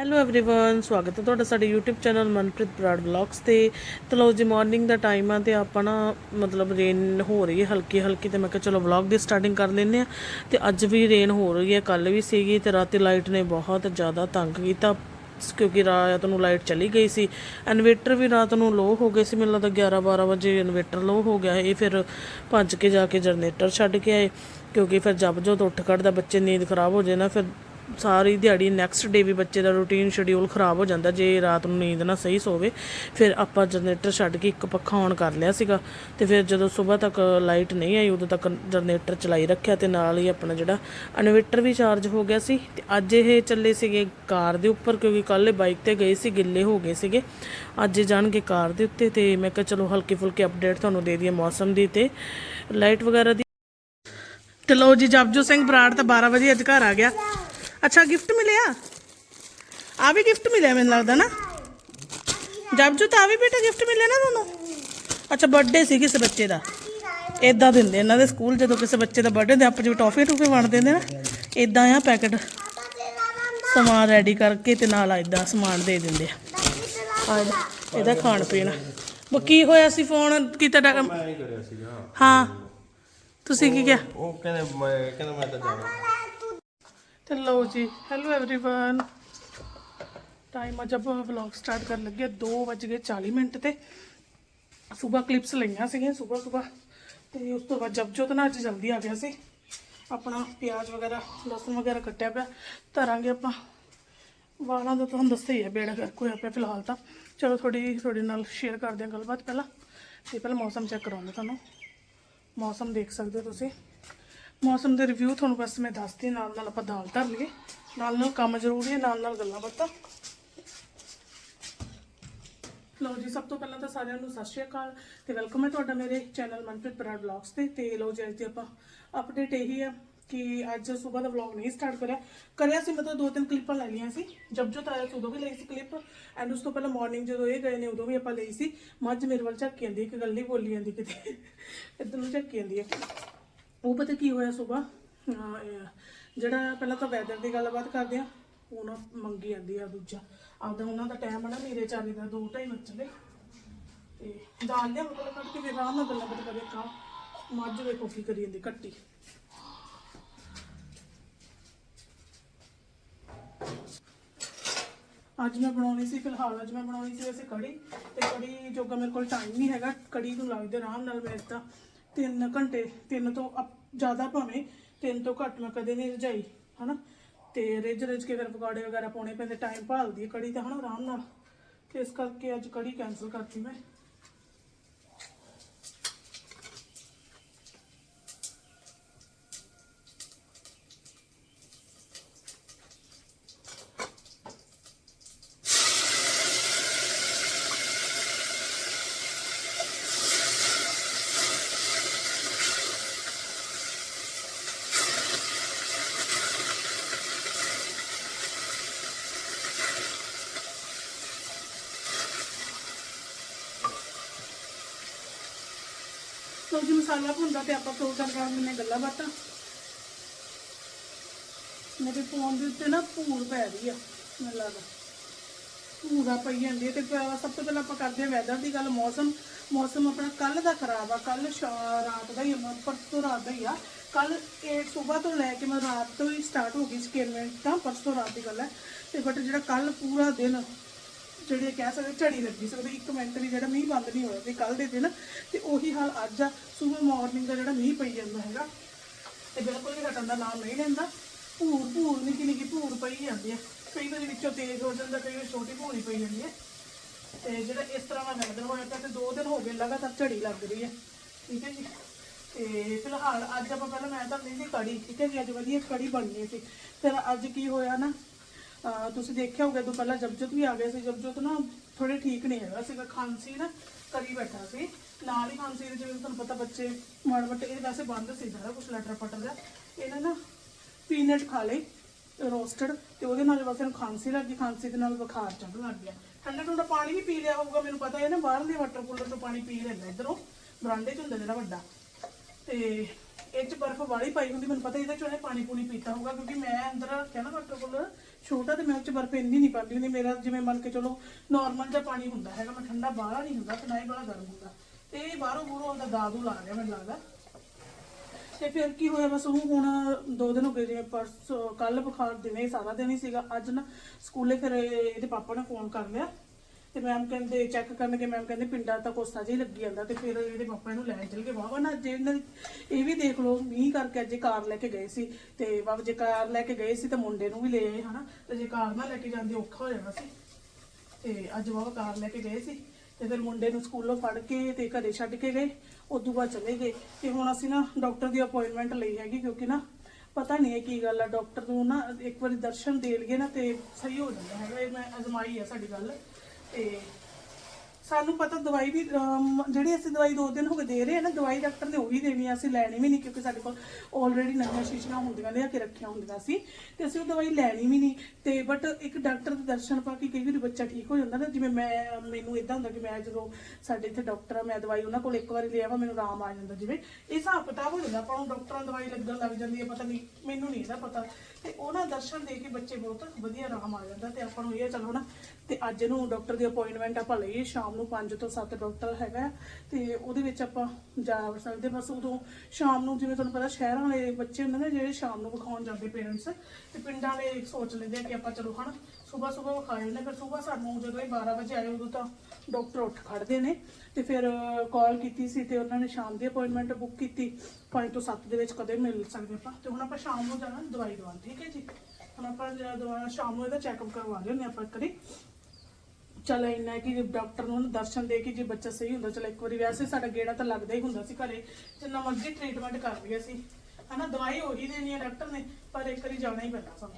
Hello everyone ਸਵਾਗਤ ਹੈ ਤੁਹਾਡਾ ਸਾਡੇ YouTube channel Manpreet Brar vlogs ਤੇ ਤਲੋ ਜੀ ਮਾਰਨਿੰਗ ਦਾ ਟਾਈਮ ਆ ਤੇ ਆਪਾਂ ਨਾ ਮਤਲਬ ਰੇਨ ਹੋ ਰਹੀ ਹੈ ਹਲਕੀ ਹਲਕੀ ਤੇ ਮੈਂ ਕਿਹਾ ਚਲੋ ਵਲੌਗ ਦੀ ਸਟਾਰਟਿੰਗ ਕਰ ਲੈਂਦੇ ਆ ਤੇ ਅੱਜ ਵੀ ਰੇਨ ਹੋ ਰਹੀ ਹੈ ਕੱਲ ਵੀ ਸੀਗੀ ਤੇ ਰਾਤੀ ਲਾਈਟ ਨੇ ਬਹੁਤ ਜ਼ਿਆਦਾ ਤੰਗ ਕੀਤਾ ਕਿਉਂਕਿ ਰਾਤ ਨੂੰ ਲਾਈਟ ਚਲੀ ਗਈ ਸੀ ਇਨਵੇਟਰ ਵੀ ਰਾਤ ਨੂੰ ਲੋ ਹੋ ਗਏ ਸੀ ਮੈਨੂੰ ਲੱਗਦਾ 11 12 ਵਜੇ ਇਨਵੇਟਰ ਲੋ ਹੋ ਗਿਆ ਇਹ ਫਿਰ ਭੱਜ ਕੇ ਜਾ ਕੇ ਜਨਰੇਟਰ ਛੱਡ ਕੇ ਆਏ ਕਿਉਂਕਿ ਫਿਰ ਜਬ ਜਦ ਉੱਠ ਖੜਦਾ ਬੱਚੇ ਨੀਂਦ ਖਰਾਬ ਹੋ ਜਾਏ ਨਾ ਫਿਰ ਸਾਰੀ ਦਿਹਾੜੀ ਨੈਕਸਟ ਡੇ ਵੀ ਬੱਚੇ ਦਾ ਰੂਟੀਨ ਸ਼ਡਿਊਲ ਖਰਾਬ ਹੋ ਜਾਂਦਾ, ਜੇ ਰਾਤ ਨੂੰ ਨੀਂਦ ਨਾ ਸਹੀ ਸੋਵੇ, ਫਿਰ ਆਪਾਂ ਜਨਰੇਟਰ ਛੱਡ ਕੇ ਇੱਕ ਪੱਖਾ ਔਨ ਕਰ ਲਿਆ ਸੀਗਾ, ਤੇ ਫਿਰ ਜਦੋਂ ਸਵੇਰ ਤੱਕ ਲਾਈਟ ਨਹੀਂ ਆਈ, ਉਦੋਂ ਤੱਕ ਜਨਰੇਟਰ ਚਲਾਈ ਰੱਖਿਆ ਤੇ ਨਾਲ ਹੀ ਆਪਣਾ ਜਿਹੜਾ ਇਨਵੇਟਰ ਵੀ ਚਾਰਜ ਹੋ ਗਿਆ ਸੀ, ਤੇ ਅੱਜ ਇਹ ਚੱਲੇ ਸੀਗੇ ਕਾਰ ਦੇ ਉੱਪਰ, ਕਿਉਂਕਿ ਕੱਲ੍ਹ ਬਾਈਕ ਤੇ ਗਏ ਸੀ, ਗਿੱਲੇ ਹੋ ਗਏ ਸੀਗੇ, ਅੱਜ ਇਹ ਜਾਣਗੇ ਕਾਰ ਦੇ ਉੱਤੇ, ਤੇ ਮੈਂ ਕਿਹਾ ਚਲੋ ਹਲਕੀ ਫੁਲਕੀ ਅਪਡੇਟ ਤੁਹਾਨੂੰ ਦੇ ਦਈਏ ਮੌਸਮ ਦੀ, ਤੇ ਲਾਈਟ ਵਗੈਰਾ ਦੀ ਤੇ ਲੋ ਜੀ ਜਪਜੋ ਸਿੰਘ ਬਰਾੜ ਤਾਂ 12 ਵਜੇ ਅੱਜ ਘਰ ਆ ਗਿਆ। ਅੱਛਾ ਗਿਫਟ ਮਿਲਿਆ? ਆ ਵੀ ਗਿਫਟ ਮਿਲਿਆ ਮੈਨੂੰ ਲੱਗਦਾ ਨਾ। ਜਪਜੋ ਤਾਂ ਆ ਵੀ ਬੇਟਾ ਗਿਫਟ ਮਿਲਿਆ ਨਾ ਤੁਹਾਨੂੰ? ਅੱਛਾ ਬਰਥਡੇ ਸੀ ਕਿਸੇ ਬੱਚੇ ਦਾ। ਇਦਾਂ ਦਿੰਦੇ ਇਹਨਾਂ ਦੇ ਸਕੂਲ ਜਦੋਂ ਕਿਸੇ ਬੱਚੇ ਦਾ ਬਰਥਡੇ ਦੇ ਆਪਾਂ ਜਿਵੇਂ ਟੌਫੀ ਟੂਫੀ ਵੰਡ ਦਿੰਦੇ ਨਾ ਇਦਾਂ ਆ ਪੈਕਟ ਸਮਾਨ ਰੈਡੀ ਕਰਕੇ ਤੇ ਨਾਲ ਇਦਾਂ ਸਮਾਨ ਦੇ ਦਿੰਦੇ ਆ। ਇਹਦਾ- ਖਾਣ ਪੀਣ। ਕੀ ਹੋਇਆ ਸੀ ਫੋਨ ਕੀਤਾ ਡਾ- ਮੈਂ ਹੀ ਕਰਿਆ ਸੀਗਾ। ਹਾਂ। ਤੁਸੀਂ ਕੀ ਕਿਹਾ? ਉਹ ਕਹਿੰਦੇ ਮੈਂ ਕਹਿੰਦਾ ਮੈਂ ਤਾਂ ਜਾਣਾ। ਤੇ ਲਓ ਜੀ ਹੈਲੋ एवरीवन ਟਾਈਮ ਅੱਜ ਆਪਾਂ ਵਲੌਗ ਸਟਾਰਟ ਕਰਨ ਲੱਗੇ 2:40 ਮਿੰਟ ਤੇ ਸਵੇਰ ਕਲਿੱਪਸ ਲਈਆਂ ਸੀਗੀਆਂ ਸਵੇਰ ਸਵੇਰ ਤੇ ਉਸ ਤੋਂ ਬਾਅਦ ਜਬਜੋਤ ਨਾ ਅੱਜ ਜਲਦੀ ਆ ਗਿਆ ਸੀ ਆਪਣਾ ਪਿਆਜ਼ ਵਗੈਰਾ ਲਸਣ ਵਗੈਰਾ ਕੱਟਿਆ ਪਿਆ ਧਰਾਂਗੇ ਆਪਾਂ ਵਾਲਾਂ ਦਾ ਤੁਹਾਨੂੰ ਦੱਸਿਆ ਹੀ ਹੈ ਬੇੜਾ ਕਰ ਹੋਇਆ ਪਿਆ ਫਿਲਹਾਲ ਤਾਂ ਚਲੋ ਥੋੜੀ ਤੁਹਾਡੇ ਨਾਲ ਸ਼ੇਅਰ ਕਰਦੇ ਹਾਂ ਗੱਲਬਾਤ ਪਹਿਲਾਂ ਤੇ ਪਹਿਲਾਂ ਮੌਸਮ ਚੈੱਕ ਕਰਾਉਂਦੇ ਤੁਹਾਨੂੰ ਮੌਸਮ ਦੇਖ ਸਕਦੇ ਹੋ ਤੁਸੀਂ ਮੌਸਮ ਦੇ ਰਿਵਿਊ ਤੁਹਾਨੂੰ ਬਸ ਮੈਂ ਦੱਸਦੀ ਨਾਲ ਨਾਲ ਆਪਾਂ ਦਾਲ ਧਰ ਲਈਏ ਨਾਲ ਨਾਲ ਕੰਮ ਜ਼ਰੂਰੀ ਹੈ ਨਾਲ ਨਾਲ ਗੱਲਾਂ ਬਾਤਾਂ। ਲਓ ਜੀ, ਸਭ ਤੋਂ ਪਹਿਲਾਂ ਤਾਂ ਸਾਰਿਆਂ ਨੂੰ ਸਤਿ ਸ਼੍ਰੀ ਅਕਾਲ ਤੇ ਵੈਲਕਮ ਹੈ ਤੁਹਾਡਾ ਮੇਰੇ ਚੈਨਲ ਮਨਪ੍ਰੀਤ ਬਰਾੜ ਵਲੌਗਸ ਤੇ। ਤੇ ਲਓ ਜੀ, ਅੱਜ ਦੀ ਆਪਾਂ ਅਪਡੇਟ ਇਹੀ ਹੈ ਕਿ ਅੱਜ ਸਵੇਰ ਦਾ ਵਲੌਗ ਨਹੀਂ ਸਟਾਰਟ ਕਰਿਆ। ਕਰਿਆ ਸੀ ਮਤਲਬ ਦੋ ਤਿੰਨ ਕਲਿੱਪਾਂ ਲੈ ਲਈਆਂ ਸੀ। ਜਬ ਜੋ ਤਾਇਆ ਸੀ, ਉਦੋਂ ਵੀ ਲਈ ਸੀ ਕਲਿੱਪ ਐਂਡ ਉਸ ਤੋਂ ਪਹਿਲਾਂ ਮਾਰਨਿੰਗ ਜਦੋਂ ਇਹ ਗਏ ਨੇ, ਉਦੋਂ ਵੀ ਆਪਾਂ ਲਈ ਸੀ। ਮੱਝ ਮੇਰੇ ਵੱਲ ਝੱਕੀ ਜਾਂਦੀ ਇੱਕ ਗੱਲ ਨਹੀਂ ਬੋਲੀ ਜਾਂਦੀ ਕਿਤੇ। ਇੱਧਰ ਨੂੰ ਝੱਕੀ ਜਾਂਦੀ ਹੈ। ਉਹ ਪਤਾ ਕੀ ਹੋਇਆ ਸਵੇਰ ਜਿਹੜਾ ਪਹਿਲਾਂ ਤਾਂ ਵੈਦਰ ਦੀ ਗੱਲਬਾਤ ਕਰਦੇ ਆ ਨਾ ਮੰਗੀ ਜਾਂਦੀ ਆ ਦੂਜਾ। ਆਪਦਾ ਉਹਨਾਂ ਦਾ ਟਾਈਮ ਆ ਨਾ, ਮੇਰੇ ਚਾਰੇ ਦਾ 2:30 ਵਜੇ ਤੇ ਦਾਲ ਲਿਆ ਮਤਲਬ ਕੱਢ ਕੇ, ਫਿਰ ਆਰਾਮ ਨਾਲ ਗੱਲਾਂ ਬਾਤ ਕਰੇ ਕਾ ਮੱਝ ਵੇਖੋ ਕੀ ਕਰੀ ਜਾਂਦੀ, ਕੱਟੀ। ਅੱਜ ਮੈਂ ਬਣਾਉਣੀ ਸੀ, ਫਿਲਹਾਲ ਅੱਜ ਮੈਂ ਬਣਾਉਣੀ ਸੀ ਵੈਸੇ ਕੜੀ। ਤੇ ਕੜੀ ਜੋਗਾ ਮੇਰੇ ਕੋਲ ਟਾਈਮ ਨਹੀਂ ਹੈਗਾ, ਕੜੀ ਨੂੰ ਲੱਗਦੇ ਆਰਾਮ ਨਾਲ ਮੈਂ ਤਾਂ 3 ਘੰਟੇ 3 ਤੋਂ ਅਪ- ਜ਼ਿਆਦਾ ਭਾਵੇਂ 3 ਤੋਂ ਘੱਟ ਮੈਂ ਕਦੇ ਨਹੀਂ ਰਜਾਈ, ਹਨਾ? ਤੇ ਰਿਜ ਰਿਜ ਕੇ ਫਿਰ ਪਕੌੜੇ ਵਗੈਰਾ ਪਾਉਣੇ ਪੈਂਦੇ ਟਾਈਮ ਭਾਲਦੀ ਹੈ ਕੜੀ ਤਾਂ, ਹਨਾ, ਆਰਾਮ ਨਾਲ। ਤੇ ਇਸ ਕਰਕੇ ਅੱਜ ਕੜੀ ਕੈਨਸਲ ਕਰਤੀ ਮੈਂ। ਲੋ ਮਸਾਲਾ ਭੁੰਦਾ ਤੇ ਆਪਾਂ ਤੋਂ ਕਰ ਨੇ ਗੱਲਾਂ ਬਾਤਾਂ। ਮੇਰੇ ਫੋਨ ਦੇ ਉੱਤੇ ਨਾ ਭੂਰ ਪੈ ਰਹੀ ਆ, ਮੈਨੂੰ ਲੱਗਦਾ। ਭੂਰਾ ਪਈ ਜਾਂਦੀ ਹੈ ਤੇ ਸਭ ਤੋਂ ਪਹਿਲਾਂ ਆਪਾਂ ਕਰਦੇ ਹਾਂ ਵੈਦਰ ਦੀ ਗੱਲ, ਮੌਸਮ। ਮੌਸਮ ਆਪਣਾ ਕੱਲ ਦਾ ਖਰਾਬ ਆ ਕੱਲ ਰਾਤ ਦਾ ਹੀ ਪਰਸੋਂ ਰਾਤ ਦਾ ਹੀ ਆ। ਕੱਲ ਇਹ ਸਵੇਰ ਤੋਂ ਲੈ ਕੇ ਮੈਂ ਰਾਤ ਤੋਂ ਹੀ ਸਟਾਰਟ ਹੋ ਗਈ ਸੀ ਕਿਰਮੈਂਟ ਤਾਂ ਪਰਸੋਂ ਰਾਤ ਦੀ ਗੱਲ ਹੈ। ਤੇ ਬਟ ਜਿਹੜਾ ਕੱਲ ਪੂਰਾ ਦਿਨ ਜਿਹੜੇ ਕਹਿ ਸਕਦੇ ਝੜੀ ਲੱਗੀ ਸਕਦੇ ਇੱਕ ਮਿੰਟ ਵੀ ਜਿਹੜਾ ਮੀਂਹ ਬੰਦ ਨਹੀਂ ਹੋਇਆ ਸੀ ਕੱਲ ਦੇ ਦਿਨ ਤੇ ਉਹੀ ਹਾਲ ਅੱਜ ਆ ਸਵੇਰ ਮਾਰਨਿੰਗ ਦਾ ਜਿਹੜਾ ਮੀਂਹ ਪਈ ਜਾਂਦਾ ਹੈਗਾ, ਤੇ ਬਿਲਕੁਲ ਵੀ ਹਟਣ ਦਾ ਨਾਮ ਨਹੀਂ ਲੈਂਦਾ। ਭੂਰ ਭੂਰ, ਨਿੱਕੀ ਨਿੱਕੀ ਭੂਰ ਪਈ ਜਾਂਦੀ ਹੈ ਕਈ ਵਾਰੀ ਵਿੱਚੋਂ ਤੇਜ਼ ਹੋ ਜਾਂਦਾ, ਕਈ ਵਾਰੀ ਛੋਟੀ ਭੂਰ ਹੀ ਪਈ ਜਾਂਦੀ ਹੈ ਤੇ ਜਿਹੜਾ ਇਸ ਤਰ੍ਹਾਂ ਦਾ ਵੈਦਰ ਹੋਇਆ ਪਿਆ ਤੇ ਦੋ ਦਿਨ ਹੋ ਗਏ ਲਗਾਤਾਰ ਝੜੀ ਲੱਗ ਰਹੀ ਹੈ ਠੀਕ ਹੈ ਜੀ? ਤੇ ਫਿਲਹਾਲ ਅੱਜ ਆਪਾਂ ਪਹਿਲਾਂ ਮੈਂ ਤਾਂ ਨਹੀਂ ਸੀ ਕੜੀ, ਠੀਕ ਹੈ ਜੀ? ਅੱਜ ਵਧੀਆ ਕੜੀ ਬਣਨੀ ਸੀ ਫਿਰ ਅੱਜ ਕੀ ਹੋਇਆ ਨਾ ਤੁਸੀਂ ਦੇਖਿਆ ਹੋਊਗਾ ਤੋਂ ਪਹਿਲਾਂ ਜਬਜੋਤ ਵੀ ਆ ਗਿਆ ਸੀ ਜਬਜੋਤ ਨਾ ਥੋੜੇ ਠੀਕ ਨਹੀਂ ਹੈਗਾ ਸੀਗਾ, ਖਾਂਸੀ ਨਾ ਕਰੀ ਬੈਠਾ ਸੀ। ਨਾਲ ਹੀ ਖਾਂਸੀ ਦੇ ਜਿਵੇਂ ਤੁਹਾਨੂੰ ਪਤਾ ਬੱਚੇ ਮਾੜ ਮੱਟ, ਇਹ ਵੈਸੇ ਬੰਦ ਸੀ ਸਾਰਾ ਕੁਝ ਲੈਟਰ ਪਟਰ ਦਾ ਇਹਨਾਂ ਨਾ ਪੀਨਟ ਖਾ ਲਈ, ਰੋਸਟਡ, ਤੇ ਉਹਦੇ ਨਾਲ ਬਸ ਇਹਨੂੰ ਖਾਂਸੀ ਲੱਗੀ ਖਾਂਸੀ ਦੇ ਨਾਲ ਬੁਖਾਰ ਚੜਨ ਲੱਗ ਗਿਆ। ਠੰਡਾ ਠੰਡਾ ਪਾਣੀ ਵੀ ਪੀ ਲਿਆ ਹੋਊਗਾ, ਮੈਨੂੰ ਪਤਾ ਹੈ ਨਾ ਬਾਹਰਲੇ ਵਾਟਰ ਕੂਲਰ ਤੋਂ ਪਾਣੀ ਪੀ ਲੈਂਦਾ, ਇਧਰੋਂ ਬਰਾਂਡੇ 'ਚ ਹੁੰਦਾ ਜਿਹੜਾ ਵੱਡਾ। ਤੇ ਇਹ ਚ ਬਰਫ਼ ਵਾਲੀ ਪਾਈ ਹੁੰਦੀ, ਮੈਨੂੰ ਪਤਾ ਇਹਦੇ ਚੋਂ ਇਹਨੇ ਪਾਣੀ ਪੂਣੀ ਪੀਤਾ ਹੋਊਗਾ, ਕਿਉਂਕਿ ਮੈਂ ਅੰਦਰ ਰੱਖਿਆ ਨਾ ਵਾਟਰ ਕੂਲਰ ਛੋਟਾ ਤੇ ਮੈਂ ਉਹ ਚ ਬਰਫ ਇੰਨੀ ਨਹੀਂ ਪਾਉਂਦੀ ਹੁੰਦੀ, ਮੇਰਾ ਜਿਵੇਂ ਮੰਨ ਕੇ ਚਲੋ ਨਾਰਮਲ ਜਿਹਾ ਪਾਣੀ ਹੁੰਦਾ ਹੈਗਾ, ਮੈਂ ਠੰਡਾ ਬਾਹਲਾ ਨਹੀਂ ਹੁੰਦਾ ਤੇ ਨਾ ਹੀ ਬੜਾ ਗਰਮ ਹੁੰਦਾ। ਤੇ ਇਹ ਬਾਹਰੋਂ ਬੂਰੋਂ ਉਹਦਾ ਦਾਦੂ ਲਾ ਗਿਆ ਮੈਨੂੰ ਲੱਗਦਾ। ਤੇ ਫਿਰ ਕੀ ਹੋਇਆ, ਬਸ ਉਹ ਹੁਣ ਦੋ ਦਿਨ ਹੋ ਗਏ ਜਿਵੇਂ ਪਰਸ ਕੱਲ ਬੁਖਾਰ ਦਿਨੇ ਸਾਰਾ ਦਿਨ ਹੀ ਸੀਗਾ। ਅੱਜ ਨਾ ਸਕੂਲੇ ਫਿਰ ਇਹਦੇ ਪਾਪਾ ਨੇ ਫੋਨ ਕਰ ਲਿਆ। ਤੇ ਮੈਮ ਕਹਿੰਦੇ ਚੈੱਕ ਕਰਨਗੇ ਮੈਮ ਕਹਿੰਦੇ ਪਿੰਡਾਂ ਤਾਂ ਕੋਸਾ ਜਿਹਾ ਲੱਗੀ ਜਾਂਦਾ ਤੇ ਫਿਰ ਇਹਦੇ ਪਾਪਾ ਇਹਨੂੰ ਲੈਣ ਚਲ ਗਏ। ਵਾਵਾ ਨਾ, ਜੇ ਇਹਨਾਂ ਦੀ ਇਹ ਵੀ ਦੇਖ ਲਓ, ਮੀਂਹ ਕਰਕੇ ਅੱਜ ਇਹ ਕਾਰ ਲੈ ਕੇ ਗਏ ਸੀ ਤੇ ਵਾਵਾ ਜੇ ਕਾਰ ਲੈ ਕੇ ਗਏ ਸੀ ਤਾਂ ਮੁੰਡੇ ਨੂੰ ਵੀ ਲੈ ਆਏ, ਹਨਾ? ਤੇ ਜੇ ਕਾਰ ਨਾ ਲੈ ਕੇ ਜਾਂਦੇ, ਔਖਾ ਹੋ ਜਾਣਾ ਸੀ। ਤੇ ਅੱਜ ਵਾਵਾ ਕਾਰ ਲੈ ਕੇ ਗਏ ਸੀ ਤੇ ਫਿਰ ਮੁੰਡੇ ਨੂੰ ਸਕੂਲੋਂ ਫੜ ਕੇ ਤੇ ਘਰੇ ਛੱਡ ਕੇ ਗਏ, ਉਦੋਂ ਬਾਅਦ ਚਲੇ ਗਏ। ਤੇ ਹੁਣ ਅਸੀਂ ਨਾ ਡਾਕਟਰ ਦੀ ਅਪਾਇੰਟਮੈਂਟ ਲਈ ਹੈਗੀ ਕਿਉਂਕਿ ਨਾ ਪਤਾ ਨਹੀਂ ਹੈ ਕੀ ਗੱਲ ਆ ਡਾਕਟਰ ਨੂੰ ਨਾ ਇੱਕ ਵਾਰੀ ਦਰਸ਼ਨ ਦੇ ਲਈਏ ਨਾ ਤੇ ਸਹੀ ਹੋ ਜਾਂਦਾ ਹੈਗਾ, ਇਹ ਮੈਂ ਅਜ਼ਮਾਈ ਆ ਸਾਡੀ ਗੱਲ। ਤੇ ਸਾਨੂੰ ਪਤਾ ਦਵਾਈ ਵੀ ਅਮ, ਜਿਹੜੀ ਅਸੀਂ ਦਵਾਈ ਦੋ ਦਿਨ ਹੋ ਗਏ ਦੇ ਰਹੇ ਹਾਂ ਨਾ ਦਵਾਈ ਡਾਕਟਰ ਨੇ ਉਹੀ ਦੇਣੀ ਆ ਅਸੀਂ ਲੈਣੀ ਵੀ ਨਹੀਂ ਕਿਉਂਕਿ ਸਾਡੇ ਕੋਲ ਆਲਰੇਡੀ ਨਵੀਆਂ ਸ਼ੀਸ਼ੀਆਂ ਹੁੰਦੀਆਂ ਲਿਆ ਕੇ ਰੱਖੀਆਂ ਹੁੰਦੀਆਂ ਸੀ ਤੇ ਅਸੀਂ ਉਹ ਦਵਾਈ ਲੈਣੀ ਵੀ ਨਹੀਂ। ਤੇ ਬਟ ਇੱਕ ਡਾਕਟਰ ਦੇ ਦਰਸ਼ਨ ਪਾ ਕੇ ਕਈ ਵਾਰੀ ਬੱਚਾ ਠੀਕ ਹੋ ਜਾਂਦਾ ਨਾ ਜਿਵੇਂ ਮੈਂ ਮੈਨੂੰ ਇਦਾਂ ਹੁੰਦਾ ਕਿ ਮੈਂ ਜਦੋਂ ਸਾਡੇ ਇੱਥੇ ਡਾਕਟਰ ਆ ਮੈਂ ਦਵਾਈ ਉਹਨਾਂ ਕੋਲ ਇੱਕ ਵਾਰੀ ਲਿਆ ਵਾ ਮੈਨੂੰ ਆਰਾਮ ਆ ਜਾਂਦਾ। ਜਿਵੇਂ ਇਹ ਹਿਸਾਬ ਕਿਤਾਬ ਹੋ ਜਾਂਦਾ ਆਪਾਂ ਨੂੰ ਡਾਕਟਰਾਂ ਦਵਾਈ ਲੱਗਣ ਲੱਗ ਜਾਂਦੀ ਹੈ ਪਤਾ ਨਹੀਂ ਮੈਨੂੰ ਨਹੀਂ ਇਹਦਾ ਪਤਾ। ਤੇ ਉਹਨਾਂ ਦਰਸ਼ਨ ਦੇ ਕੇ ਬੱਚੇ ਬਹੁਤ ਵਧੀਆ ਆਰਾਮ ਆ ਜਾਂਦਾ ਤੇ ਆਪਾਂ ਨੂੰ ਇਹ ਆ ਚਲੋ ਨਾ ਤੇ ਅੱਜ ਨੂੰ ਡਾਕਟਰ ਦੀ ਅਪਾਇੰਟਮੈਂਟ ਆਪਾਂ ਲਈਏ ਸ਼ਾਮ ਨੂੰ 5 ਤੋਂ 7 ਡਾਕਟਰ ਹੈਗਾ ਤੇ ਉਹਦੇ ਵਿੱਚ ਆਪਾਂ ਜਾ ਸਕਦੇ ਬਸ ਉਦੋਂ ਸ਼ਾਮ ਨੂੰ ਜਿਵੇਂ ਤੁਹਾਨੂੰ ਪਤਾ ਸ਼ਹਿਰਾਂ ਵਾਲੇ ਬੱਚੇ ਹੁੰਦੇ ਨੇ ਜਿਹੜੇ ਸ਼ਾਮ ਨੂੰ ਵਿਖਾਉਣ ਜਾਂਦੇ ਪੇਰੈਂਟਸ ਤੇ ਪਿੰਡਾਂ ਵਾਲੇ ਸੋਚ ਲੈਂਦੇ ਆ ਕਿ ਆਪਾਂ ਚਲੋ ਹਨਾ ਸਵੇਰ ਸਵੇਰ ਵਿਖਾਏ ਨੇ ਫਿਰ ਸਵੇਰ ਸਾਨੂੰ ਜਦੋਂ ਇਹ 12 ਵਜੇ ਆਏ, ਉਦੋਂ ਤਾਂ ਡਾਕਟਰ ਉੱਠ ਖੜਦੇ ਨੇ ਤੇ ਫਿਰ ਕਾਲ ਕੀਤੀ ਸੀ ਤੇ ਉਹਨਾਂ ਨੇ ਸ਼ਾਮ ਦੀ ਅਪਾਇੰਟਮੈਂਟ ਬੁੱਕ ਕੀਤੀ 5 ਤੋਂ 7 ਦੇ ਵਿੱਚ ਕਦੇ ਮਿਲ ਸਕਦੇ ਆਪਾਂ। ਤੇ ਹੁਣ ਆਪਾਂ ਸ਼ਾਮ ਨੂੰ ਜਾਣਾ ਦਵਾਈ ਦਵਾਉਣ, ਠੀਕ ਹੈ ਜੀ? ਹੁਣ ਆਪਾਂ ਜਿਹੜਾ ਦਵਾ ਸ਼ਾਮ ਨੂੰ ਇਹਦਾ ਚੈੱਕਅਪ ਕਰਵਾ ਲਿਓ ਆਪਾਂ ਕਰੀ ਚਲ ਇੰਨਾ ਹੈ ਕਿ ਡਾਕਟਰ ਨੂੰ ਦਰਸ਼ਨ ਦੇ ਕੇ ਜੇ ਬੱਚਾ ਸਹੀ ਹੁੰਦਾ, ਚਲ ਇੱਕ ਵਾਰੀ ਵੈਸੇ ਸਾਡਾ ਗੇੜਾ ਤਾਂ ਲੱਗਦਾ ਹੀ ਹੁੰਦਾ ਸੀ ਘਰੇ, ਜਿੰਨਾ ਮਰਜ਼ੀ ਟ੍ਰੀਟਮੈਂਟ ਕਰ ਲਈਏ ਸੀ ਹਨਾ, ਦਵਾਈ ਉਹੀ ਦੇਣੀ ਹੈ ਡਾਕਟਰ ਨੇ, ਪਰ ਇੱਕ ਵਾਰੀ ਜਾਣਾ ਹੀ ਪੈਂਦਾ ਸਾਨੂੰ।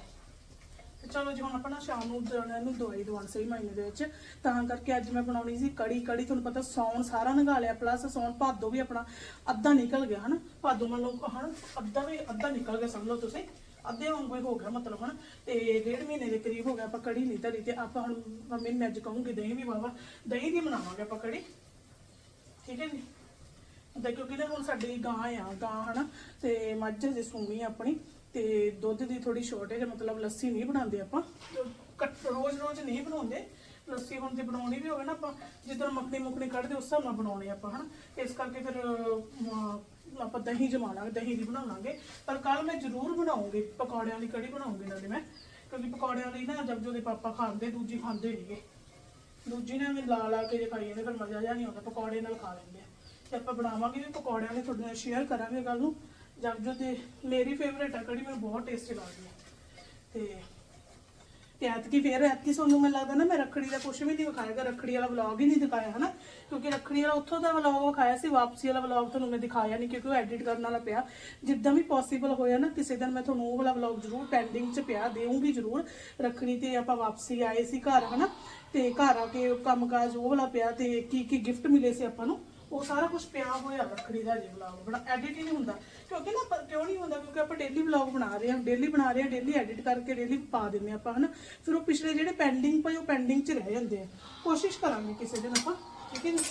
ਤੇ ਚਲੋ ਜੀ, ਹੁਣ ਆਪਾਂ ਨਾ ਸ਼ਾਮ ਨੂੰ ਜਾਣਾ ਇਹਨੂੰ ਦਵਾਈ ਦਵਾਉਣ ਸਹੀ ਮਹੀਨੇ ਦੇ ਵਿੱਚ। ਤਾਂ ਕਰਕੇ ਅੱਜ ਮੈਂ ਬਣਾਉਣੀ ਸੀ ਕੜੀ ਕੜੀ ਤੁਹਾਨੂੰ ਪਤਾ ਸੌਣ ਸਾਰਾ ਨਗਾ ਲਿਆ ਪਲੱਸ ਸੌਣ ਭਾਦੋ ਵੀ ਆਪਣਾ ਅੱਧਾ ਨਿਕਲ ਗਿਆ, ਹਨਾ। ਭਾਦੋ ਮੰਨ ਲਓ, ਹਨਾ, ਅੱਧਾ ਵੀ, ਅੱਧਾ ਨਿਕਲ ਗਿਆ, ਸਮਝ ਲਓ ਤੁਸੀਂ। ਅੱਧੇ ਵਾਂਗੂ ਹੀ ਹੋ ਗਿਆ ਮਤਲਬ ਹਨਾ, ਤੇ ਡੇਢ ਮਹੀਨੇ ਦੇ ਕਰੀਬ ਹੋ ਗਿਆ ਆਪਾਂ ਕੜੀ ਨਹੀਂ ਧਰੀ ਤੇ ਆਪਾਂ ਹੁਣ ਮੰਮੀ ਨੂੰ ਮੈਂ ਅੱਜ ਕਹੂੰਗੀ ਦਹੀਂ ਵੀ ਵਾਵਾ ਦਹੀਂ ਦੀ ਬਣਾਵਾਂਗੇ ਆਪਾਂ ਕੜੀ ਠੀਕ ਹੈ ਜੀ? ਤੇ ਕਿਉਂਕਿ ਨਾ ਹੁਣ ਸਾਡੀ ਗਾਂ ਆ, ਗਾਂ ਹਨਾ, ਤੇ ਮੱਝ ਜੇ ਸੂਣੀ ਆ ਆਪਣੀ, ਤੇ ਦੁੱਧ ਦੀ ਥੋੜੀ ਸ਼ਾਰਟੇਜ ਮਤਲਬ ਲੱਸੀ ਨਹੀਂ ਬਣਾਉਂਦੇ ਆਪਾਂ। ਰੋਜ਼ ਰੋਜ਼ ਨਹੀਂ ਬਣਾਉਂਦੇ, ਲੱਸੀ ਹੁਣ ਤੇ ਬਣਾਉਣੀ ਵੀ ਹੋਵੇ ਨਾ ਆਪਾਂ ਜਿੱਦਾਂ ਮੱਖਣੀ ਮੁੱਖਣੀ ਕੱਢਦੇ, ਉਸ ਹਿਸਾਬ ਨਾਲ ਬਣਾਉਣੀ ਆਪਾਂ, ਹਨਾ। ਇਸ ਕਰਕੇ ਫਿਰ ਆਪਾਂ ਦਹੀਂ ਜਮਾ ਲਾਂਗੇ ਦਹੀਂ ਦੀ ਬਣਾਵਾਂਗੇ। ਪਰ ਕੱਲ ਮੈਂ ਜ਼ਰੂਰ ਬਣਾਉਂਗੀ, ਪਕੌੜਿਆਂ ਦੀ ਕੜੀ ਬਣਾਉਂਗੀ ਨਾਲੇ ਮੈਂ। ਕਿਉਂਕਿ ਪਕੌੜਿਆਂ ਲਈ ਨਾ ਜਬ ਦੇ ਪਾਪਾ ਖਾਂਦੇ, ਦੂਜੀ ਖਾਂਦੇ ਨਹੀਂਗੇ ਦੂਜੀ ਨੇ ਮੈਂ ਲਾ ਲਾ ਕੇ ਜੇ ਖਾਈ ਜਾਂਦੇ, ਫਿਰ ਮਜ਼ਾ ਜਿਹਾ ਨਹੀਂ ਆਉਂਦਾ, ਪਕੌੜੇ ਨਾਲ ਖਾ ਲੈਂਦੇ ਆ। ਤੇ ਆਪਾਂ ਬਣਾਵਾਂਗੇ ਵੀ ਪਕੌੜਿਆਂ ਦੇ ਤੁਹਾਡੇ ਨਾਲ ਸ਼ੇਅਰ ਕਰਾਂਗੇ ਕੱਲ ਨੂੰ। ਜਦ ਜੋ ਤੇ ਮੇਰੀ ਫੇਵਰੇਟ ਆ ਕੜੀ ਮੈਨੂੰ ਬਹੁਤ ਟੇਸਟੀ ਲੱਗਦੀ ਹੈ ਤੇ ਤੇ ਐਤਕੀ ਫੇਰ ਐਤਕੀ ਤੁਹਾਨੂੰ ਮੈਨੂੰ ਲੱਗਦਾ ਨਾ ਮੈਂ ਰੱਖੜੀ ਦਾ ਕੁਝ ਵੀ ਨਹੀਂ ਵਿਖਾਏਗਾ, ਰੱਖੜੀ ਵਾਲਾ ਵਲੌਗ ਹੀ ਨਹੀਂ ਦਿਖਾਇਆ ਹਨਾ, ਕਿਉਂਕਿ ਰੱਖੜੀ ਵਾਲਾ ਉੱਥੋਂ ਦਾ ਵਲੌਗ ਵਿਖਾਇਆ ਸੀ, ਵਾਪਸੀ ਵਾਲਾ ਵਲੌਗ ਤੁਹਾਨੂੰ ਮੈਂ ਦਿਖਾਇਆ ਨਹੀਂ ਕਿਉਂਕਿ ਉਹ ਐਡਿਟ ਕਰਨ ਵਾਲਾ ਪਿਆ। ਜਿੱਦਾਂ ਵੀ ਪੋਸੀਬਲ ਹੋਇਆ ਨਾ ਕਿਸੇ ਦਿਨ ਮੈਂ ਤੁਹਾਨੂੰ ਉਹ ਵਾਲਾ ਵਲੌਗ ਜ਼ਰੂਰ ਪੈਂਡਿੰਗ 'ਚ ਪਿਆ ਦੇਵਾਂਗੀ ਜ਼ਰੂਰ। ਰੱਖੜੀ ਤੇ ਆਪਾਂ ਵਾਪਸੀ ਆਏ ਸੀ ਘਰ, ਹਨਾ, ਤੇ ਘਰ ਆ ਕੇ ਕੰਮਕਾਜ ਉਹ ਵਾਲਾ ਪਿਆ ਤੇ ਕੀ ਕੀ ਗਿਫਟ ਮਿਲੇ ਸੀ ਆਪਾਂ ਨੂੰ। ਉਹ ਸਾਰਾ ਕੁਝ ਪਿਆ ਹੋਇਆ ਰੱਖੜੀ ਦਾ ਜੀ ਵਲੌਗ ਬੜਾ ਐਡਿਟ ਹੀ ਨਹੀਂ ਹੁੰਦਾ। ਕਿਉਂਕਿ ਨਾ ਪਰ ਕਿਉਂ ਨਹੀਂ ਹੁੰਦਾ? ਕਿਉਂਕਿ ਆਪਾਂ ਡੇਲੀ ਵਲੌਗ ਬਣਾ ਰਹੇ ਹਾਂ ਡੇਲੀ ਬਣਾ ਰਹੇ ਹਾਂ ਡੇਲੀ ਐਡਿਟ ਕਰਕੇ ਡੇਲੀ ਪਾ ਦਿੰਦੇ ਹਾਂ ਆਪਾਂ, ਹਨਾ? ਫਿਰ ਉਹ ਪਿਛਲੇ ਜਿਹੜੇ ਪੈਂਡਿੰਗ ਪਏ, ਉਹ ਪੈਂਡਿੰਗ 'ਚ ਰਹਿ ਜਾਂਦੇ ਆ। ਕੋਸ਼ਿਸ਼ ਕਰਾਂਗੇ ਕਿਸੇ ਦਿਨ ਆਪਾਂ, ਠੀਕ ਹੈ ਜੀ?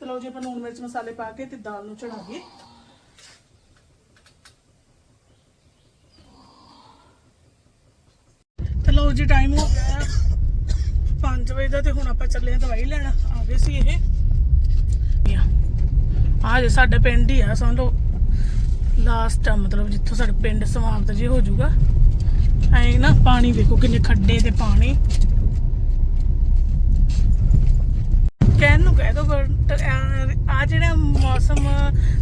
ਚਲੋ ਜੀ, ਆਪਾਂ ਨੂਨ ਮਿਰਚ ਮਸਾਲੇ ਪਾ ਕੇ ਤੇ ਦਾਲ ਨੂੰ ਚੜਾ ਦਈਏ। ਚਲੋ ਜੀ ਟਾਈਮ ਹੋ ਗਿਆ। 5 ਵਜੇ ਦਾ ਤੇ ਹੁਣ ਆਪਾਂ ਚੱਲੇ ਆ ਦਵਾਈ ਲੈਣ। ਆ ਗਏ ਸੀ ਇਹ। ਆ ਜੇ ਸਾਡੇ ਪਿੰਡ ਹੀ ਆ ਸਮਝ ਲਓ ਲਾਸਟ ਆ ਮਤਲਬ ਜਿੱਥੋਂ ਸਾਡਾ ਪਿੰਡ ਸਮਾਪਤ ਜੇ ਹੋ ਜਾਊਗਾ ਐ ਨਾ ਪਾਣੀ ਵੇਖੋ ਕਿੰਨੇ ਖੱਡੇ ਤੇ ਪਾਣੀ। ਕਹਿਣ ਨੂੰ ਕਹਿ ਦੋ ਆ ਜਿਹੜਾ ਮੌਸਮ